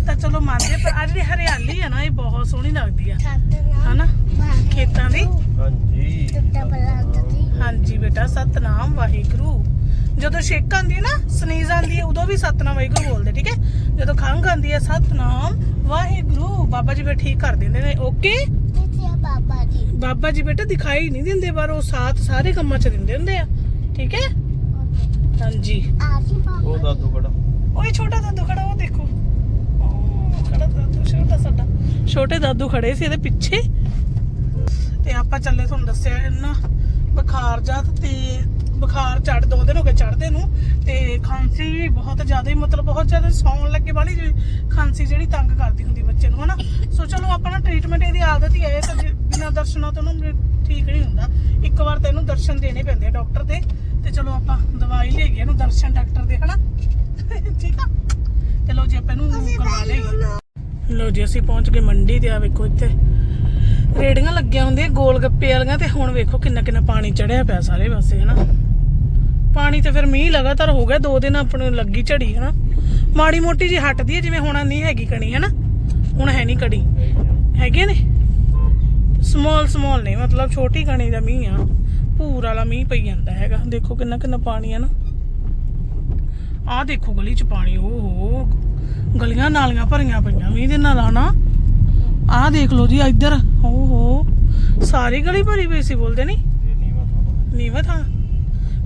ਤਾਂ ਚਲੋ ਮੰਨਦੇ ਪਰ ਆ ਜਿਹੜੀ ਹਰਿਆਲੀ ਆ ਨਾ ਇਹ ਬਹੁਤ ਸੋਹਣੀ ਲੱਗਦੀ ਆ। ਹਨਾ? ਖੇਤਾਂ ਦੀ। ਹਾਂਜੀ। ਹਾਂਜੀ ਬੇਟਾ ਸਤਨਾਮ ਵਾਹਿਗੁਰੂ। ਜਦੋਂ ਛੇਕ ਆਂਦੀ ਹੈ ਨਾ ਸਨੀਜ਼ ਆਂਦੀ ਹੈ ਉਦੋਂ ਵੀ ਸਤਨਾਮ ਵਾਹਿਗੁਰੂ ਬੋਲਦੇ ਠੀਕ ਹੈ? ਜਦੋਂ ਖੰਘ ਆਂਦੀ ਹੈ ਸਤਨਾਮ ਵਾਹਿਗੁਰੂ। ਬਾਬਾ ਜੀ ਬੇ ਠੀਕ ਕਰ ਦਿੰਦੇ ਨੇ ਓਕੇ? ਬਾਬਾ ਜੀ। ਬੇਟਾ ਦਿਖਾਈ ਨਹੀਂ ਦਿੰਦੇ ਪਰ ਉਹ ਸਾਥ ਸਾਰੇ ਕੰਮਾਂ 'ਚ ਦਿੰਦੇ ਹੁੰਦੇ ਆ ਠੀਕ ਹੈ? ਹਾਂਜੀ। ਉਹ ਦਾਦੂ ਖੜਾ। ਓਏ ਛੋਟਾ ਦਾਦੂ ਖੜਾ ਉਹ ਦੇਖੋ। ਖੜਾ ਦਾਦੂ ਛੋਟਾ ਸਾਡਾ। ਛੋਟੇ ਦਾਦੂ ਖੜੇ ਸੀ ਇਹਦੇ ਪਿੱਛੇ। ਤੇ ਆਪਾਂ ਚੱਲੇ ਤੁਹਾਨੂੰ ਦੱਸਿਆ ਇਹਨਾਂ ਬੁਖਾਰ ਜਾਤ ਤੇ ਬੁਖਾਰ ਚੜ ਦੋ ਦਿਨ ਹੋ ਗਏ ਚੜਦੇ ਨੂੰ ਤੇ ਖਾਂਸੀ ਵੀ ਬਹੁਤ ਜ਼ਿਆਦਾ ਹੀ ਮਤਲਬ ਬਹੁਤ ਜ਼ਿਆਦਾ ਸੌਣ ਲੱਗੇ ਵਾਲੀ ਖਾਂਸੀ ਜਿਹੜੀ ਤੰਗ ਕਰਦੀ ਹੁੰਦੀ ਬੱਚੇ ਨੂੰ ਹਨਾ? ਸੋ ਚਲੋ ਆਪਾਂ ਨਾ ਟ੍ਰੀਟਮੈਂਟ ਇਹਦੀ ਆਦਤ ਹੀ ਹੈ ਤਾਂ ਬਿਨਾਂ ਦਰਸ਼ਨਾਂ ਤੋਂ ਉਹਨੂੰ ਠੀਕ ਨਹੀਂ ਹੁੰਦਾ। ਇੱਕ ਵਾਰ ਤੈਨੂੰ ਦਰਸ਼ਨ ਦੇਣੇ ਪੈਂਦੇ ਆ ਡਾਕਟਰ ਦੇ ਤੇ ਚਲੋ ਆਪਾਂ ਦਵਾਈ ਲੈ ਗਏ ਇਹਨੂੰ ਦਰਸ਼ਨ ਡਾਕਟਰ ਦੇ ਹਨਾ? ਠੀਕ ਆ? ਚਲੋ ਜੀ ਆਪਾਂ ਇਹਨੂੰ ਕਰਵਾ ਲਈਏ ਲੋ ਜੀ ਅਸੀਂ ਪਹੁੰਚ ਗਏ ਮੰਡੀ ਤੇ ਆ ਵੇਖੋ ਇੱਥੇ। ਰੇੜੀਆਂ ਲੱਗੀਆਂ ਹੁੰਦੀਆਂ ਗੋਲ ਗੱਪੇ ਵਾਲੀਆਂ ਤੇ ਹੁਣ ਵੇਖੋ ਕਿੰਨਾ ਕਿੰਨਾ ਪਾਣੀ ਚੜਿਆ ਪਿਆ ਸਾਰੇ ਪਾਸੇ ਹਨਾ? ਪਾਣੀ ਤੇ ਫਿਰ ਮੀਂਹ ਲਗਾਤਾਰ ਹੋ ਗਿਆ ਦੋ ਦਿਨ ਆਪਣੇ ਨੂੰ ਲੱਗੀ ਝੜੀ ਹਨਾ? ਮਾੜੀ ਮੋਟੀ ਜੀ ਹਟਦੀ ਹੈ ਜਿਵੇਂ ਹੁਣ ਨਹੀਂ ਹੈਗੀ ਕਣੀ ਹਨਾ? ਹੁਣ ਹੈ ਨਹੀਂ ਕੜੀ ਹੈਗੇ ਨੇ? ਸਮਾਲ ਸਮਾਲ ਨਹੀਂ ਮਤਲਬ ਛੋਟੀ ਕਣੀ ਦਾ ਮੀਂਹ ਆ। ਪੂਰ ਵਾਲਾ ਮੀਂਹ ਪਈ ਜਾਂਦਾ ਹੈਗਾ। ਦੇਖੋ ਕਿੰਨਾ ਕਿੰਨਾ ਪਾਣੀ ਆ ਨਾ। ਆਹ ਦੇਖੋ ਗਲੀ ਚ ਪਾਣੀ ਓਹੋ। ਗਲੀਆਂ ਨਾਲੀਆਂ ਭਰੀਆਂ ਪਈਆਂ ਮੀਂਹ ਦੇ ਨਾਲ ਆਣਾ ਆਹ ਦੇਖ ਲਓ ਜੀ ਇੱਧਰ ਓਹੋ। ਸਾਰੀ ਗਲੀ ਭਰੀ ਪਈ ਸੀ ਬੋਲਦੇ ਨਹੀਂ ਇਹ ਨੀਵਾ ਥਾਂ ਨੀਵਾ ਥਾਂ?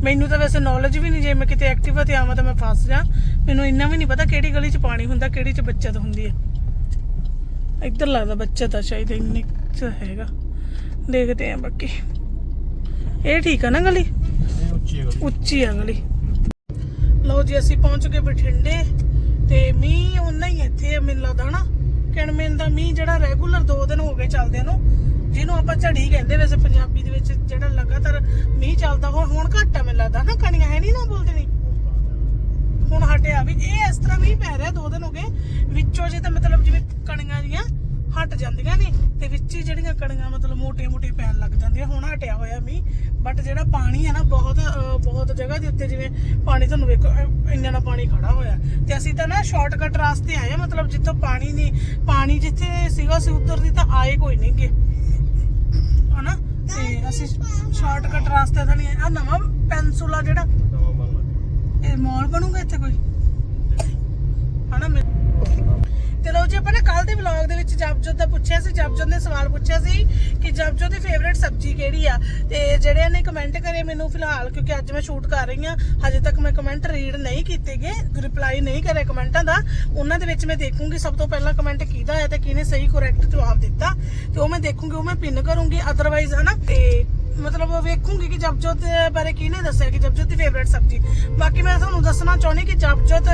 ਮੈਨੂੰ ਤਾਂ ਵੈਸੇ ਨੌਲੇਜ ਵੀ ਨਹੀਂ ਜੇ ਮੈਂ ਕਿਤੇ ਐਕਟਿਵਾ ਤੇ ਆਵਾਂ ਤਾਂ ਮੈਂ ਫਸ ਜਾ। ਮੈਨੂੰ ਇੰਨਾ ਵੀ ਨਹੀਂ ਪਤਾ ਕਿਹੜੀ ਗਲੀ 'ਚ ਪਾਣੀ ਹੁੰਦਾ, ਕਿਹੜੀ 'ਚ ਬੱਚਤ ਹੁੰਦੀ ਹੈ। ਇੱਧਰ ਲੱਗਦਾ ਬੱਚਤ ਆ ਸ਼ਾਇਦ, ਇੰਨੇ 'ਚ ਹੈਗਾ। ਦੇਖਦੇ ਆਂ ਬਾਕੀ। ਇਹ ਠੀਕ ਆ ਨਾ ਗਲੀ? ਉੱਚੀ ਆ ਗਲੀ। ਲਓ ਜੀ, ਅਸੀਂ ਪਹੁੰਚ ਗਏ ਬਠਿੰਡੇ ਤੇ ਮੀਂਹ ਉਨਾ ਹੀ ਇੱਥੇ, ਮੈਨੂੰ ਲੱਗਦਾ ਹਨਾ। ਕਿਣਮੇਨ ਦਾ ਮੀਂਹ ਜਿਹੜਾ ਰੈਗੂਲਰ 2 ਦਿਨ ਹੋ ਗਏ ਚੱਲਦੇ ਨੂੰ ਜਿਹਨੂੰ ਆਪਾਂ ਝੜੀ ਕਹਿੰਦੇ ਵੈਸੇ ਪੰਜਾਬੀ ਦੇ ਵਿੱਚ ਜਿਹੜਾ ਲਗਾਤਾਰ ਮੀਂਹ ਚੱਲਦਾ, ਹੁਣ ਹੁਣ ਘੱਟ ਆ ਮੈਨੂੰ ਲੱਗਦਾ। ਨਾ ਕਣੀਆਂ ਹੈ ਨਹੀਂ ਨਾ ਬੋਲਦੇ ਨਹੀਂ? ਹੁਣ ਹਟਿਆ ਵੀ, ਇਹ ਇਸ ਤਰ੍ਹਾਂ ਮੀਂਹ ਪੈ ਰਿਹਾ 2 ਦਿਨ ਹੋ ਗਏ, ਵਿੱਚੋਂ ਜੇ ਤਾਂ ਮਤਲਬ ਜਿਵੇਂ ਕਣੀਆਂ ਜੀਆਂ ਹਟ ਜਾਂਦੀਆਂ ਨੇ, ਤੇ ਵਿੱਚ ਹੀ ਜਿਹੜੀਆਂ ਕਣੀਆਂ ਮਤਲਬ ਮੋਟੇ ਮੋਟੇ ਪੈਣ ਲੱਗ ਜਾਂਦੀਆਂ, ਹੁਣ ਹਟਿਆ ਹੋਇਆ ਮੀਂਹ। ਬਟ ਜਿਹੜਾ ਪਾਣੀ ਹੈ ਨਾ, ਬਹੁਤ ਬਹੁਤ ਜਗ੍ਹਾ ਦੇ ਉੱਤੇ ਜਿਵੇਂ ਪਾਣੀ ਤੁਹਾਨੂੰ ਵੇਖੋ ਇੰਨਾ ਨਾ ਪਾਣੀ ਖੜਾ ਹੋਇਆ। ਤੇ ਅਸੀਂ ਤਾਂ ਨਾ ਸ਼ਾਰਟਕਟ ਰਾਸਤੇ ਆਏ ਆ, ਮਤਲਬ ਜਿੱਥੋਂ ਪਾਣੀ ਨਹੀਂ, ਪਾਣੀ ਜਿੱਥੇ ਸੀਗਾ, ਅਸੀਂ ਉੱਧਰ ਦੀ ਤਾਂ ਆਏ ਕੋਈ ਨਹੀਂ ਗੇ। ਹਨਾ? ਤੇ ਅਸੀਂ ਸ਼ਾਰਟਕਟ ਰਾਸਤੇ ਤਾਂ ਨਹੀਂ ਆ ਨਵਾਂ ਪੈਨਸੂਲਾ ਜਿਹੜਾ? ਇਹ ਮਾਲ ਬਣੂਗਾ ਇੱਥੇ ਕੋਈ? ਹਨਾ? ਤੇ ਲੋ ਜੀ, ਆਪਾਂ ਨੇ ਕੱਲ ਦੇ ਵਲੌਗ ਦੇ ਵਿੱਚ ਜਪਜੋਤ ਦਾ ਪੁੱਛਿਆ ਸੀ, ਜਪਜੋਤ ਨੇ ਸਵਾਲ ਪੁੱਛਿਆ ਸੀ ਕਿ ਜਪਜੋਤ ਦੀ ਫੇਵਰੇਟ ਸਬਜ਼ੀ ਕਿਹੜੀ ਆ? ਤੇ ਜਿਹੜਿਆਂ ਨੇ ਕਮੈਂਟ ਕਰੇ ਮੈਨੂੰ ਫਿਲਹਾਲ, ਕਿਉਂਕਿ ਅੱਜ ਮੈਂ ਸ਼ੂਟ ਕਰ ਰਹੀ ਆ ਹਜੇ ਤੱਕ ਮੈਂ ਕਮੈਂਟ ਰੀਡ ਨਹੀਂ ਕੀਤੇਗੇ ਰਿਪਲਾਈ ਨਹੀਂ ਕਰੇ ਕਮੈਂਟਾਂ ਦਾ। ਉਹਨਾਂ ਦੇ ਵਿੱਚ ਮੈਂ ਦੇਖੂੰਗੀ ਸਭ ਤੋਂ ਪਹਿਲਾਂ ਕਮੈਂਟ ਕਿਹਦਾ ਆਇਆ ਤੇ ਕਿਹਨੇ ਸਹੀ ਕਰੈਕਟ ਜਵਾਬ ਦਿੱਤਾ। ਤੇ ਉਹ ਮੈਂ ਦੇਖੂੰਗੀ, ਉਹ ਮੈਂ ਪਿੰਨ ਕਰੂੰਗੀ ਅਦਰਵਾਈਜ਼ ਹਨਾ? ਤੇ ਮਤਲਬ ਵੇਖੂੰਗੀ ਕਿ ਜਪਜੋਤ ਬਾਰੇ ਕਿਹਨੇ ਦੱਸਿਆ ਕਿ ਜਪਜੋਤ ਦੀ ਫੇਵਰੇਟ ਸਬਜ਼ੀ। ਬਾਕੀ ਮੈਂ ਤੁਹਾਨੂੰ ਦੱਸਣਾ ਚਾਹੁੰਦੀ ਕਿ ਜਪਜੋਤ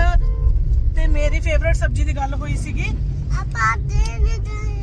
ਤੇ ਮੇਰੀ ਫੇਵਰੇਟ ਸਬਜ਼ੀ ਦੀ ਗੱਲ ਹੋਈ ਸੀਗੀ।